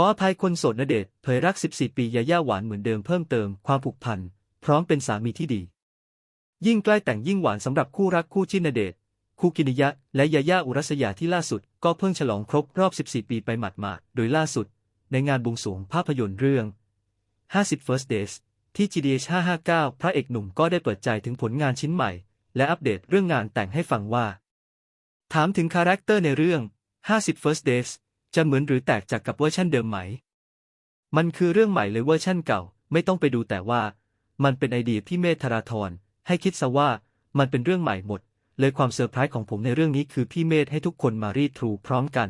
ออภัยคนโสดณเดชเผยรัก 14 ปียาย่าหวานเหมือนเดิมเพิ่มเติมความผูกพัน พร้อมเป็นสามีที่ดี ยิ่งใกล้แต่งยิ่งหวานสำหรับคู่รักคู่จิ้นเดชคู่กินิยะ และยาย่าอุรัสยาที่ล่าสุด ก็เพิ่งฉลองครบรอบ 14 ปีไปหมาดๆโดยล่าสุด ในงานบวงสวงภาพยนตร์เรื่อง 50 First Days ที่ GDH 559 พระเอกหนุ่มก็ได้เปิดใจถึงผลงานชิ้นใหม่ และอัปเดตเรื่องงานแต่งให้ฟังว่า ถามถึงคาแรคเตอร์ในเรื่อง 50 First Days จะเหมือนหรือแตกจากกับเวอร์ชันเดิมไหม มันคือเรื่องใหม่เลยเวอร์ชันเก่า ไม่ต้องไปดูแต่ว่า มันเป็นไอเดียที่เมธธราธรให้คิดซะว่ามันเป็นเรื่องใหม่หมด เลยความเซอร์ไพรส์ของผมในเรื่องนี้คือพี่เมธให้ทุกคนมารีดทรูพร้อมกัน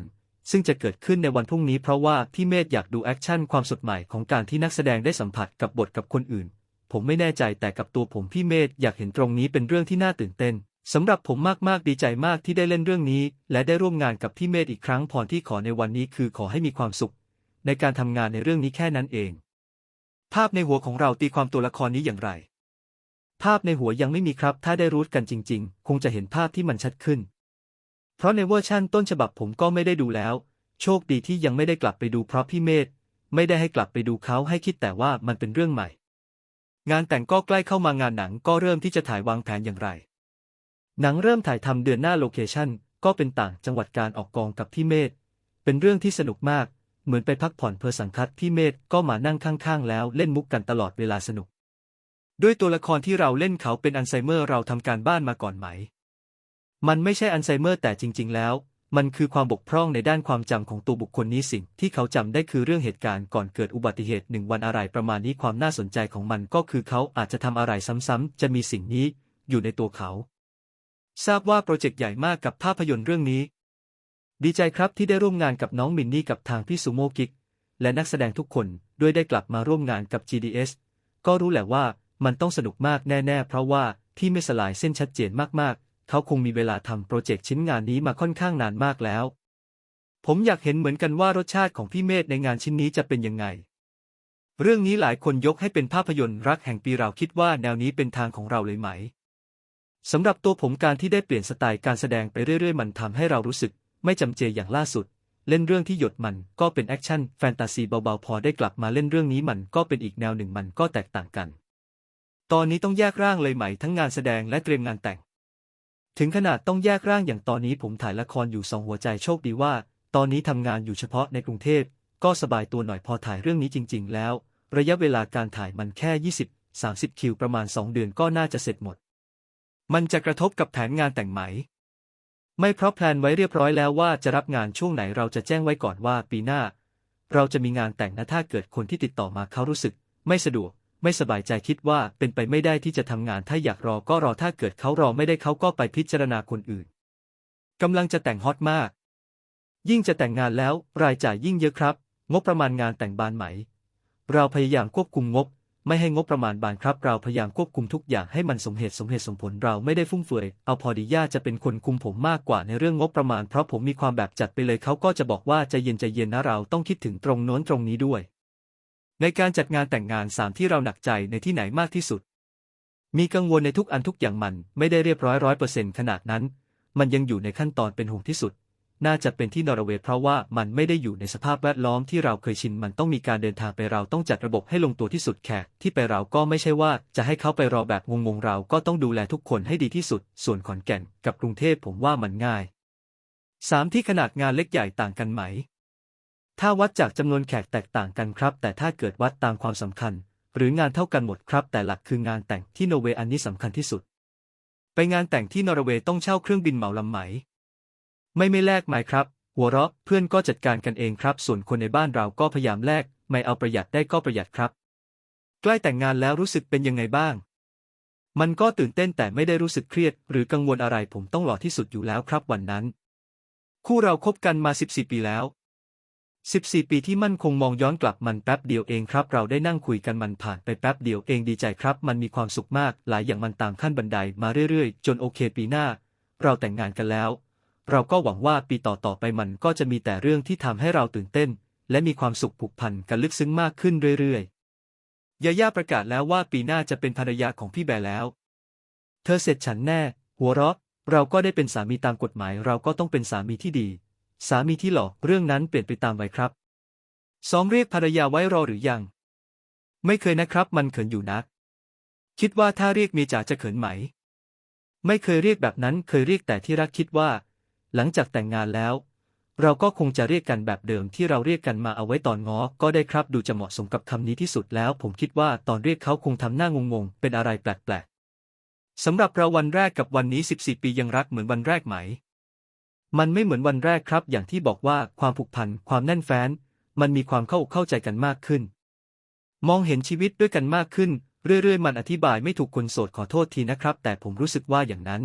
ซึ่งจะเกิดขึ้นในวันพรุ่งนี้เพราะว่าพี่เมธอยากดูแอคชั่นความสดใหม่ของการที่นักแสดงได้สัมผัสกับบทกับคนอื่น ผมไม่แน่ใจแต่กับตัวผมพี่เมธอยากเห็นตรงนี้เป็นเรื่องที่น่าตื่นเต้น สำหรับผมมากๆดีใจมากที่ได้เล่นเรื่องนี้ และได้ร่วมงานกับพี่เมธอีกครั้งพรที่ขอในวันนี้คือขอให้มีความสุข ในการทำงานในเรื่องนี้แค่นั้นเอง ภาพในหัวของเราตีความตัวละครนี้อย่างไร ภาพในหัวยังไม่มีครับ ถ้าได้รู้กันจริง ๆ คงจะเห็นภาพที่มันชัดขึ้น เพราะในเวอร์ชั่นต้นฉบับผมก็ไม่ได้ดูแล้ว โชคดีที่ยังไม่ได้กลับไปดูเพราะพี่เมธไม่ได้ให้กลับไปดูเขาให้คิดแต่ว่ามันเป็นเรื่องใหม่ งานแต่งก็ใกล้เข้ามางานหนังก็เริ่มที่จะถ่ายวางแผนอย่างไร หนังเริ่มถ่ายทำเดือนหน้าโลเคชั่นก็เป็นต่างจังหวัดการออกกองกับพี่เมธเป็นเรื่องที่สนุกมาก เหมือนไปพักผ่อนเพอสังคัดพี่เมธก็มานั่งข้างๆ แล้วเล่นมุกกันตลอดเวลาสนุก ด้วยตัวละครที่เราเล่นเขาเป็นอัลไซเมอร์เราทำการบ้านมาก่อนไหม มันไม่ใช่อัลไซเมอร์แต่จริง ๆ แล้ว มันคือความบกพร่องในด้านความจำของตัวบุคคลนี้สิ่งที่เขาจำได้คือเรื่องเหตุการณ์ก่อนเกิดอุบัติเหตุหนึ่งวันอะไรประมาณนี้ความน่าสนใจของมันก็คือเขาอาจจะทำอะไรซ้ำๆจะมีสิ่งนี้อยู่ในตัวเขา ทราบว่าโปรเจกต์ใหญ่มากกับภาพยนตร์เรื่องนี้ ดีใจครับที่ได้ร่วมงานกับน้องมินนี่กับทางพี่ซูโม่กิกและนักแสดงทุกคนด้วยได้กลับมาร่วมงานกับ GDS ก็รู้แหละว่ามันต้องสนุกมากแน่ ๆ เพราะว่าที่ไม่สลายเส้นชัดเจนมากๆ เขาคงมีเวลาทำโปรเจกต์ชิ้นงานนี้มาค่อนข้างนานมากแล้ว ผมอยากเห็นเหมือนกันว่ารสชาติของพี่เมธในงานชิ้นนี้จะเป็นยังไง เรื่องนี้หลายคนยกให้เป็นภาพยนตร์รักแห่งปีเราคิดว่าแนวนี้เป็นทางของเราเลยไหม สำหรับตัวผมการที่ได้เปลี่ยนสไตล์การแสดงไปเรื่อยๆ มันทำให้เรารู้สึก ไม่จำเจอย่างล่าสุด เล่นเรื่องที่หยดมันก็เป็นแอคชั่นแฟนตาซีเบาๆ พอได้กลับมาเล่นเรื่องนี้มันก็เป็นอีกแนวหนึ่งมันก็แตกต่างกัน ตอนนี้ต้องแยกร่างเลยไหม่ทั้งงานแสดงและเตรียมงานแต่ง ถึงขนาดต้องแยกร่างอย่างตอนนี้ผมถ่ายละครอยู่สองหัวใจโชคดีว่า ตอนนี้ทำงานอยู่เฉพาะในกรุงเทพก็สบายตัวหน่อยพอถ่ายเรื่องนี้จริง ๆ แล้ว ระยะเวลาการถ่ายมันแค่ 20 30 คิวประมาณ 2 เดือนก็น่าจะเสร็จหมด มันจะกระทบกับแผนงานแต่งไหม ไม่เพราะแพลนไว้เรียบร้อยแล้วว่าจะรับงานช่วงไหนเราจะแจ้งไว้ก่อนว่าปีหน้า เราจะมีงานแต่งนะถ้าเกิดคนที่ติดต่อมาเขารู้สึก ไม่สะดวก ไม่สบายใจคิดว่าเป็นไปไม่ได้ที่จะทำงานถ้าอยากรอก็รอถ้าเกิดเขารอไม่ได้เขาก็ไปพิจารณาคนอื่นกำลังจะแต่งฮอตมาก ยิ่งจะแต่งงานแล้วรายจ่ายยิ่งเยอะครับ งบประมาณงานแต่งบานไหม เราพยายามควบคุมงบ ไม่ให้งบประมาณบานครับ เราพยายามควบคุมทุกอย่างให้มันสมเหตุสมเหตุสมผลเราไม่ได้ฟุ่มเฟือย เอาพอดีย่าจะเป็นคนคุมผมมากกว่าในเรื่องงบประมาณ เพราะผมมีความแบบจัดไปเลยเขาก็จะบอกว่าใจเย็นใจเย็นนะเราต้องคิดถึงตรงโน้นตรงนี้ด้วย ในการจัดงานแต่งงานสามที่เราหนักใจในที่ไหนมากที่สุด มีกังวลในทุกอันทุกอย่างมัน ไม่ได้เรียบร้อยร้อยเปอร์เซ็นต์ขนาดนั้น มันยังอยู่ในขั้นตอนเป็นห่วงที่สุด น่าจะเป็นที่นอร์เวย์เพราะว่ามันไม่ได้อยู่ในสภาพแวดล้อมที่เราเคยชินมันต้องมีการเดินทางไปเราต้องจัดระบบให้ลงตัวที่สุดแขกที่ไปเราก็ไม่ใช่ว่าจะให้เขาไปรอแบบงงๆเราก็ต้องดูแลทุกคนให้ดีที่สุด ส่วนขอนแก่นกับกรุงเทพผมว่ามันง่ายสามที่ขนาดงานเล็กใหญ่ต่างกันไหม ถ้าวัดจากจำนวนแขกแตกต่างกันครับ แต่ถ้าเกิดวัดตามความสำคัญ หรืองานเท่ากันหมดครับ แต่หลักคืองานแต่งที่นอร์เวย์อันนี้สำคัญที่สุด ไปงานแต่งที่นอร์เวย์ต้องเช่าเครื่องบินเหมาลำไหม ไม่ไม่แลกไหมครับ หัวเราะเพื่อนก็จัดการกันเองครับ ส่วนคนในบ้านเราก็พยายามแลกไม่เอาประหยัดได้ก็ประหยัดครับ ใกล้แต่งงานแล้วรู้สึกเป็นยังไงบ้าง มันก็ตื่นเต้นแต่ไม่ได้รู้สึกเครียด หรือกังวลอะไรผมต้องหล่อที่สุดอยู่แล้วครับวันนั้น คู่เราคบกันมา 14 ปีแล้ว 14 ปีที่มั่นคงมองย้อนกลับมันแป๊บเดียวเองครับ เราได้นั่งคุยกันมันผ่านไปแป๊บเดียวเองดีใจครับ มันมีความสุขมาก หลายอย่างมันตามขั้นบันไดมาเรื่อยๆ จนโอเคปีหน้า เราแต่งงานกันแล้ว เราก็หวังว่าปีต่อๆไปมันก็จะมีแต่เรื่องที่ทำให้เราตื่นเต้น และมีความสุขผูกพันกันลึกซึ้งมากขึ้นเรื่อยๆ ยาย่าประกาศแล้วว่าปีหน้าจะเป็นภรรยาของพี่แบร์แล้ว เธอเสร็จฉันแน่ หัวเราะ เราก็ได้เป็นสามีตามกฎหมาย เราก็ต้องเป็นสามีที่ดี สามีที่หล่อเรื่องนั้นเปลี่ยนไปตามวัยครับซอมเรียกภรรยาไว้รอหรือยัง ไม่เคยนะครับ มันเขินอยู่นัก คิดว่าถ้าเรียกเมียจ๋าจะเขินไหม ไม่เคยเรียกแบบนั้นเคยเรียกแต่ที่รักคิดว่า หลังจากแต่งงานแล้ว เราก็คงจะเรียกกันแบบเดิมที่เราเรียกกันมาเอาไว้ตอนง้อก็ได้ครับดูจะเหมาะสมกับคำนี้ที่สุดแล้ว ผมคิดว่าตอนเรียกเขาคงทำหน้างงๆเป็นอะไรแปลกๆสำหรับเราวันแรกกับวันนี้ 14 ปียังรักเหมือนวันแรกไหม มันไม่เหมือนวันแรกครับ อย่างที่บอกว่าความผูกพันความแน่นแฟ้น มันมีความเข้าอกเข้าใจกันมากขึ้น มองเห็นชีวิตด้วยกันมากขึ้นเรื่อยๆ มันอธิบายไม่ถูกคนโสดขอโทษทีนะครับ แต่ผมรู้สึกว่าอย่างนั้น